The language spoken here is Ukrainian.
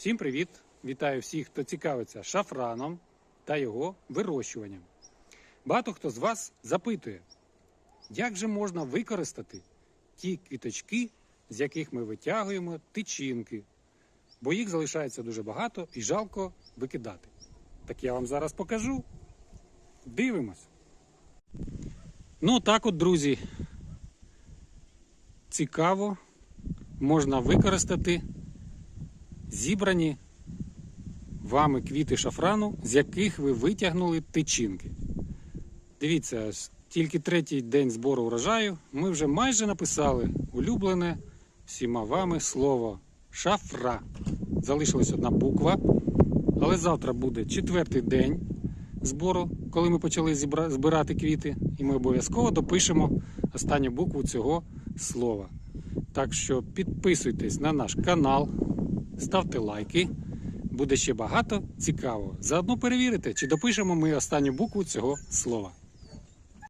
Всім привіт! Вітаю всіх, хто цікавиться шафраном та його вирощуванням. Багато хто з вас запитує, як же можна використати ті квіточки, з яких ми витягуємо тичинки, бо їх залишається дуже багато і жалко викидати. Так я вам зараз покажу. Дивимось. Ну, так от, друзі. Цікаво, можна використати зібрані вами квіти шафрану, з яких ви витягнули тичинки. Дивіться, тільки третій день збору урожаю ми вже майже написали улюблене всіма вами слово шафра. Залишилась одна буква, але завтра буде четвертий день збору, коли ми почали збирати квіти, і ми обов'язково допишемо останню букву цього слова. Так що підписуйтесь на наш канал, ставте лайки. Буде ще багато цікавого. Заодно перевірите, чи допишемо ми останню букву цього слова.